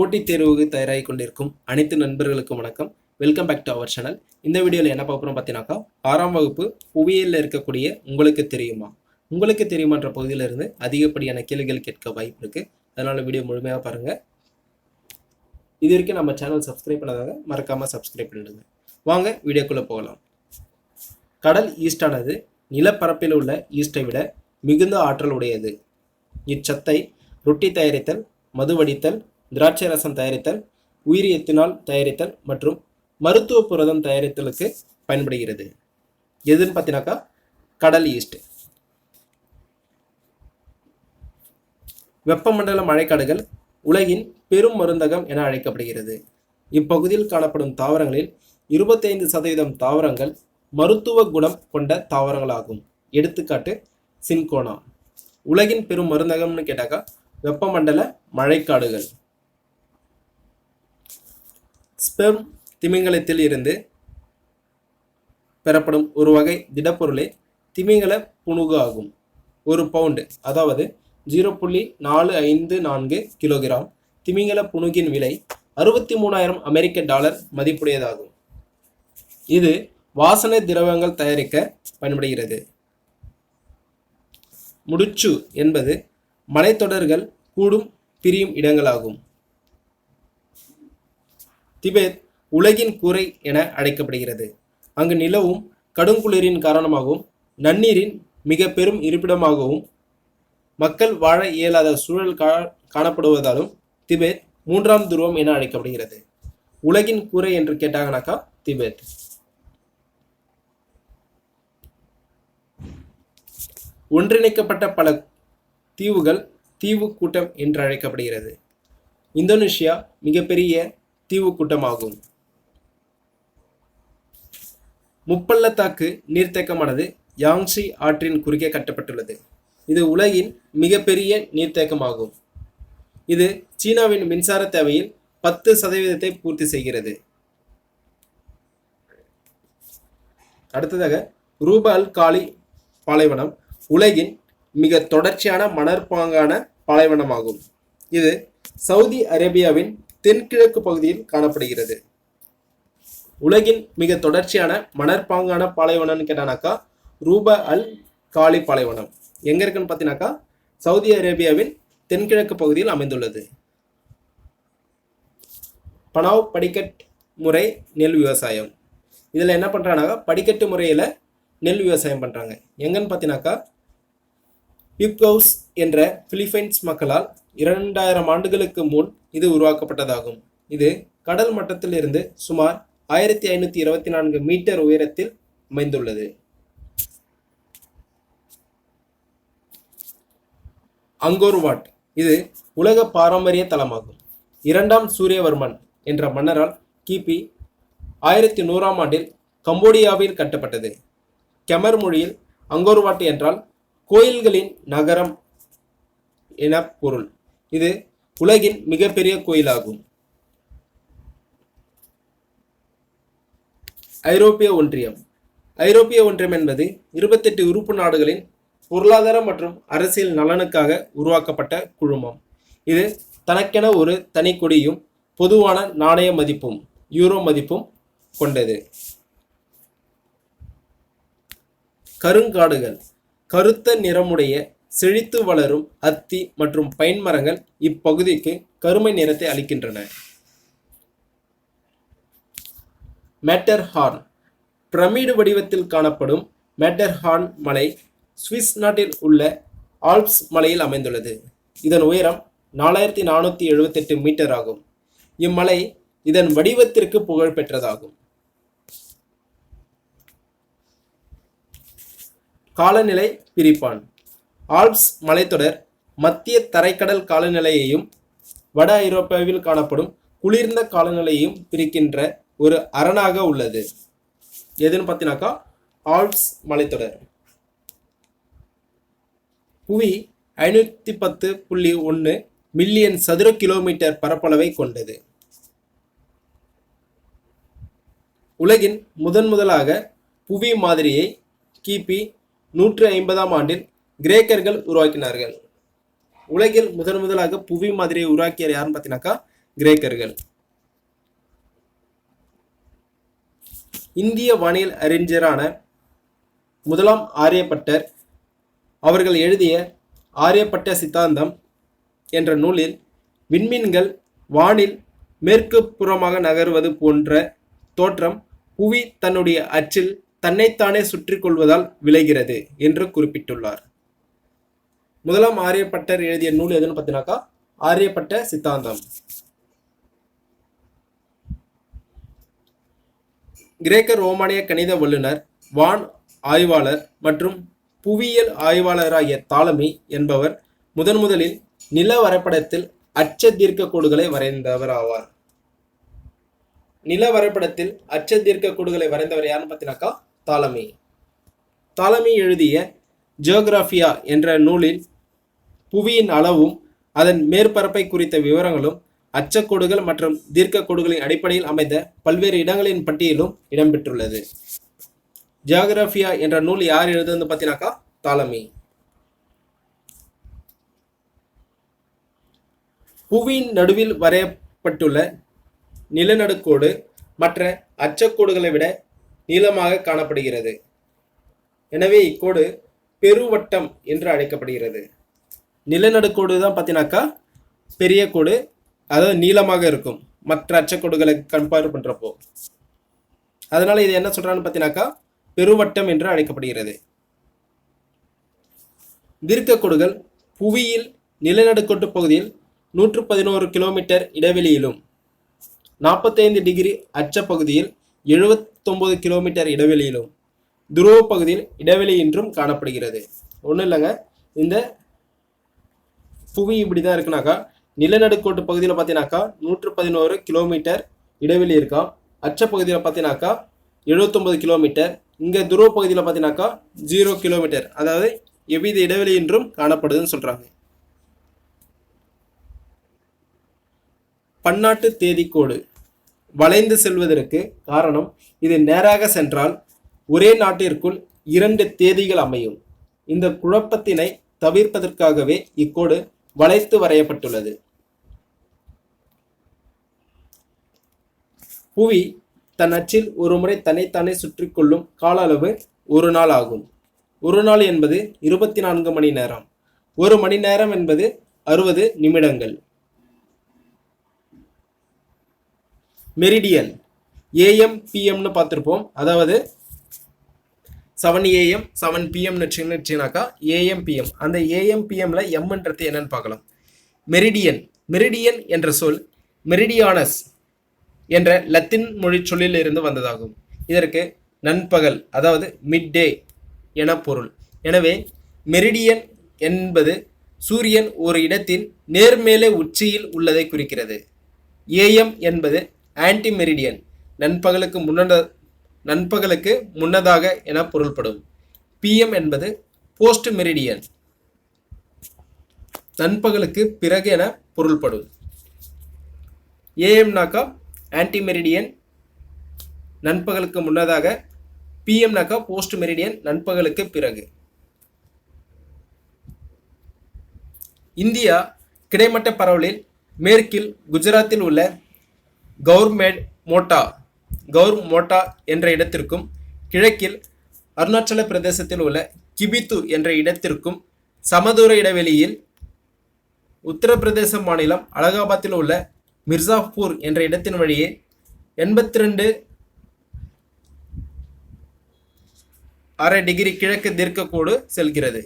போட்டித் தேர்வுக்கு தயாராகி கொண்டிருக்கும் அனைத்து நண்பர்களுக்கும் வணக்கம். Welcome back to our channel இந்த வீடியோவில் என்ன பார்க்குறோம் பார்த்தீங்கன்னாக்கா ஆறாம் வகுப்பு புவியியலில் இருக்கக்கூடிய உங்களுக்கு தெரியுமா? உங்களுக்கு தெரியுமான்ற பகுதியிலிருந்து அதிகப்படியான கேள்விகள் கேட்க வாய்ப்பு இருக்குது அதனால் வீடியோ முழுமையாக பாருங்கள் இது வரைக்கும் நம்ம சேனல் சப்ஸ்கிரைப் பண்ணாதாங்க மறக்காமல் சப்ஸ்கிரைப் பண்ணிடுங்க. வாங்க வீடியோக்குள்ளே போகலாம். கடல் ஈஸ்டானது நிலப்பரப்பில் உள்ள ஈஸ்டை விட மிகுந்த ஆற்றல் உடையது. இச்சத்தை ரொட்டி தயாரித்தல் மது வடித்தல் திராட்சை ரசம் தயாரித்தல் உயிரி எத்தினால் தயாரித்தல் மற்றும் மருத்துவ புரதம் தயாரித்தலுக்கு பயன்படுகிறது. எதுன்னு பார்த்தீங்கன்னாக்கா கடல் ஈஸ்ட் வெப்பமண்டல மழைக்காடுகள் உலகின் பெரும் மருந்தகம் என அழைக்கப்படுகிறது. இப்பகுதியில் காணப்படும் தாவரங்களில் இருபத்தைந்து சதவீதம் தாவரங்கள் மருத்துவ குணம் கொண்ட தாவரங்களாகும். எடுத்துக்காட்டு சின்கோனா. உலகின் பெரும் மருந்தகம்னு கேட்டாக்கா வெப்பமண்டல மழைக்காடுகள். ஸ்பெர்ம் திமிங்கலத்தில் இருந்து பெறப்படும் ஒரு வகை திடப்பொருளே திமிங்கல புணுகு ஆகும் ஒரு பவுண்டு அதாவது ஜீரோ புள்ளி நாலு ஐந்து நான்கு கிலோகிராம் திமிங்கல புணுகின் விலை அறுபத்தி மூணாயிரம் அமெரிக்க டாலர் மதிப்புடையதாகும். இது வாசனை திரவங்கள் தயாரிக்க பயன்படுகிறது. முடிச்சு என்பது மலைத்தொடர்கள் கூடும் பிரியும் இடங்களாகும். திபெத் உலகின் கூரை என அழைக்கப்படுகிறது. அங்கு நிலவும் கடுங்குளிரின் காரணமாகவும் நன்னீரின் மிக பெரும் இருப்பிடமாகவும் மக்கள் வாழ இயலாத சூழல் கா காணப்படுவதாலும் திபெத் மூன்றாம் துருவம் என அழைக்கப்படுகிறது. உலகின் கூரை என்று கேட்டாங்கனாக்கா திபெத். ஒன்றிணைக்கப்பட்ட பல தீவுகள் தீவு கூட்டம் என்று அழைக்கப்படுகிறது. இந்தோனேஷியா மிகப்பெரிய தீவு கூட்டமாகும். முப்பள்ளத்தாக்கு நீர்த்தேக்கமானது யாங்ஸி ஆற்றின் குறுக்கே கட்டப்பட்டுள்ளது. இது உலகின் மிகப்பெரிய நீர்த்தேக்கமாகும். இது சீனாவின் மின்சார தேவையில் பத்து சதவீதத்தை பூர்த்தி செய்கிறது. அடுத்ததாக ரூபா அல் காலி பாலைவனம் உலகின் மிக தொடர்ச்சியான மணற்பாங்கான பாலைவனமாகும். இது சவுதி அரேபியாவின் தென்கிழக்கு பகுதியில் காணப்படுகிறது. உலகின் மிக தொடர்ச்சியான மணற்பாங்கான பாலைவனம்னு கேட்டானாக்கா ரூபா அல் காலி பாலைவனம். எங்க இருக்குன்னு பார்த்தீங்கன்னாக்கா சவுதி அரேபியாவின் தென்கிழக்கு பகுதியில் அமைந்துள்ளது. பனாவ் படிக்கட் முறை நெல் விவசாயம். இதில் என்ன பண்ணுறாங்கனாக்கா படிக்கட்டு முறையில் நெல் விவசாயம் பண்ணுறாங்க எங்கன்னு பார்த்தீங்கன்னாக்கா பிப்கவுஸ் என்ற பிலிப்பைன்ஸ் மக்களால் இரண்டாயிரம் ஆண்டுகளுக்கு முன் இது உருவாக்கப்பட்டதாகும். இது கடல் மட்டத்திலிருந்து சுமார் ஆயிரத்தி ஐநூற்றி இருபத்தி நான்கு மீட்டர் உயரத்தில் அமைந்துள்ளது. அங்கோர்வாட் இது உலக பாரம்பரிய தலமாகும். இரண்டாம் சூரியவர்மன் என்ற மன்னரால் கிபி ஆயிரத்தி நூறாம் ஆண்டில் கம்போடியாவில் கட்டப்பட்டது. கெமர் மொழியில் அங்கோர்வாட் என்றால் கோயில்களின் நகரம் என பொருள். இது உலகின் மிகப்பெரிய கோயிலாகும். ஐரோப்பிய ஒன்றியம். ஐரோப்பிய ஒன்றியம் என்பது இருபத்தெட்டு உறுப்பு நாடுகளின் பொருளாதார மற்றும் அரசியல் நலனுக்காக உருவாக்கப்பட்ட குழுமம். இது தனக்கென ஒரு தனி கொடியும் பொதுவான நாணய மதிப்பும் யூரோ மதிப்பும் கொண்டது. கருங்காடுகள். கருத்த நிறமுடைய செழித்து வளரும் அத்தி மற்றும் பைன் மரங்கள் இப்பகுதிக்கு கருமை நிறத்தை அளிக்கின்றன. மேட்டர்ஹார்ன் பிரமிடு வடிவத்தில் காணப்படும் மேட்டர்ஹார்ன் மலை சுவிஸ் நாட்டில் உள்ள ஆல்ப்ஸ் மலையில் அமைந்துள்ளது. இதன் உயரம் நாலாயிரத்தி நானூற்றி எழுபத்தெட்டு மீட்டர் ஆகும். இம்மலை இதன் வடிவத்திற்கு புகழ் பெற்றதாகும். காலநிலை பிரிப்பான். ஆல்ப்ஸ் மலைத்தொடர் மத்திய தரைக்கடல் காலநிலையையும் வட ஐரோப்பாவில் காணப்படும் குளிர்ந்த காலநிலையையும் பிரிக்கின்ற ஒரு அரணாக உள்ளது. எதுன்னு பார்த்தீங்கன்னாக்கா ஆல்ப்ஸ் மலைத்தொடர். புவி ஐநூற்றி பத்து புள்ளி ஒன்று மில்லியன் சதுர கிலோமீட்டர் பரப்பளவை கொண்டது. உலகின் முதன் முதலாக புவி மாதிரியை கிபி நூற்று ஐம்பதாம் ஆண்டில் கிரேக்கர்கள் உருவாக்கினார்கள். உலகில் முதன் முதலாக புவி மாதிரியை உருவாக்கியர் யாருன்னு பார்த்தீங்கன்னாக்கா கிரேக்கர்கள். இந்திய வானியல் அறிஞரான முதலாம் ஆரியப்பட்டர் அவர்கள் எழுதிய ஆரியப்பட்ட சித்தாந்தம் என்ற நூலில் விண்மீன்கள் வானில் மேற்கு புறமாக நகர்வது போன்ற தோற்றம் புவி தன்னுடைய அச்சில் தன்னைத்தானே சுற்றி கொள்வதால் விளைகிறது என்று குறிப்பிட்டுள்ளார். முதலாம் ஆரியப்பட்டர் எழுதிய நூல் எதுன்னு பார்த்தீங்கன்னாக்கா ஆரியப்பட்ட சித்தாந்தம். கிரேக்க ரோமானிய கணித வல்லுனர் வான் ஆய்வாளர் மற்றும் புவியியல் ஆய்வாளராகிய தாலமி என்பவர் முதன் முதலில் நில வரைபடத்தில் அச்ச தீர்க்க கோடுகளை வரைந்தவர் ஆவார் நில வரைபடத்தில் அச்ச தீர்க்க கோடுகளை வரைந்தவர் யாருன்னு பார்த்தீங்கன்னாக்கா தாலமி. தாலமி எழுதிய ஜியோகிராஃபியா என்ற நூலில் புவியின் அளவும் அதன் மேற்பரப்பை குறித்த விவரங்களும் அச்சக்கோடுகள் மற்றும் தீர்க்க கோடுகளின் அடிப்படையில் அமைந்த பல்வேறு இடங்களின் பட்டியலும் இடம்பெற்றுள்ளது. ஜியோகிராஃபியா என்ற நூல் யார் எழுதுன்னு பார்த்தீங்கன்னாக்கா தாலமி. புவியின் நடுவில் வரையப்பட்டுள்ள நிலநடுக்கோடு மற்ற அச்சக்கோடுகளை விட நீளமாக காணப்படுகிறது. எனவே இக்கோடு பெருவட்டம் என்று அழைக்கப்படுகிறது. நிலநடுக்கோடு தான் பார்த்தீங்கன்னாக்கா பெரிய கோடு அதாவது நீளமாக இருக்கும். மற்ற அச்சக்கோடுகளை கம்பேர் பண்ணுறப்போ அதனால் இது என்ன சொல்கிறான்னு பார்த்தீங்கன்னாக்கா பெருவட்டம் என்று அழைக்கப்படுகிறது. தீர்க்கக்கோடுகள் புவியில் நிலநடுக்கோட்டு பகுதியில் நூற்று பதினோரு கிலோமீட்டர் இடைவெளியிலும் நாற்பத்தைந்து டிகிரி அச்சப்பகுதியில் எழுபத்தொம்பது கிலோமீட்டர் இடைவெளியிலும் துருவ பகுதியில் இடைவெளி இன்றும் காணப்படுகிறது. ஒன்றும் இல்லைங்க. இந்த புவி இப்படி தான் இருக்குனாக்கா நிலநடுக்கோட்டு பகுதியில் பார்த்தீங்கன்னாக்கா நூற்று பதினோரு கிலோமீட்டர் இடைவெளி இருக்கா அச்ச பகுதியில் பார்த்தீங்கன்னாக்கா எழுபத்தொம்பது கிலோமீட்டர். இங்கே துருவ பகுதியில் பார்த்தீங்கன்னாக்கா ஜீரோ கிலோமீட்டர். அதாவது எவ்வித இடைவெளி என்றும் காணப்படுதுன்னு சொல்கிறாங்க பன்னாட்டு தேதிக்கோடு வளைந்து செல்வதற்கு காரணம் இது நேராக சென்றால் ஒரே நாட்டிற்குள் இரண்டு தேதிகள் அமையும். இந்த குழப்பத்தினை தவிர்ப்பதற்காகவே இக்கோடு வளைத்து வரையப்பட்டுள்ளது. புவி தன் அச்சில் ஒரு முறை தன்னைத்தானே சுற்றி கொள்ளும் கால அளவு ஒரு நாள் ஆகும். ஒரு நாள் என்பது இருபத்தி நான்கு மணி நேரம். ஒரு மணி நேரம் என்பது அறுபது நிமிடங்கள். மெரிடியன் ஏஎம் பிஎம்னு பார்த்துருப்போம். அதாவது செவன் ஏஎம் செவன் பிஎம்னு வச்சுனாக்கா ஏஎம் பிஎம் அந்த ஏஎம் பிஎம்ல எம்ன்றது என்னன்னு பார்க்கலாம். மெரிடியன். மெரிடியன் என்ற சொல் மெரிடியானஸ் என்ற லத்தீன் மொழி சொல்லிலிருந்து வந்ததாகும். இதற்கு நண்பகல் அதாவது மிட் டே என பொருள். எனவே மெரிடியன் என்பது சூரியன் ஒரு இடத்தின் நேர்மேலே உச்சியில் உள்ளதை குறிக்கிறது. ஏஎம் என்பது ஆன்டி மெரிடியன் நண்பகலுக்கு முன்னட நண்பகலுக்கு முன்னதாக என பொருள்படும். பிஎம் என்பது போஸ்ட் மெரிடியன் நண்பகலுக்கு பிறகு என பொருள்படும். ஏஎம்னாக்கா ஆன்டி மெரிடியன் நண்பகலுக்கு முன்னதாக பிஎம்னாக்கா போஸ்ட் மெரிடியன் நண்பகலுக்கு பிறகு. இந்தியா கிடைமட்ட பரவலில் மேற்கில் குஜராத்தில் உள்ள கவுர்மேட் மோட்டா. கௌர் மோட்டா என்ற இடத்திற்கும் கிழக்கில் அருணாச்சல பிரதேசத்தில் உள்ள கிபித்து என்ற இடத்திற்கும் சமதூர இடைவெளியில் உத்தரப்பிரதேச மாநிலம் அலகாபாத்தில் உள்ள மிர்சாப்பூர் என்ற இடத்தின் வழியே எண்பத்தி ரெண்டு அரை டிகிரி கிழக்கு தீர்க்கக்கோடு செல்கிறது.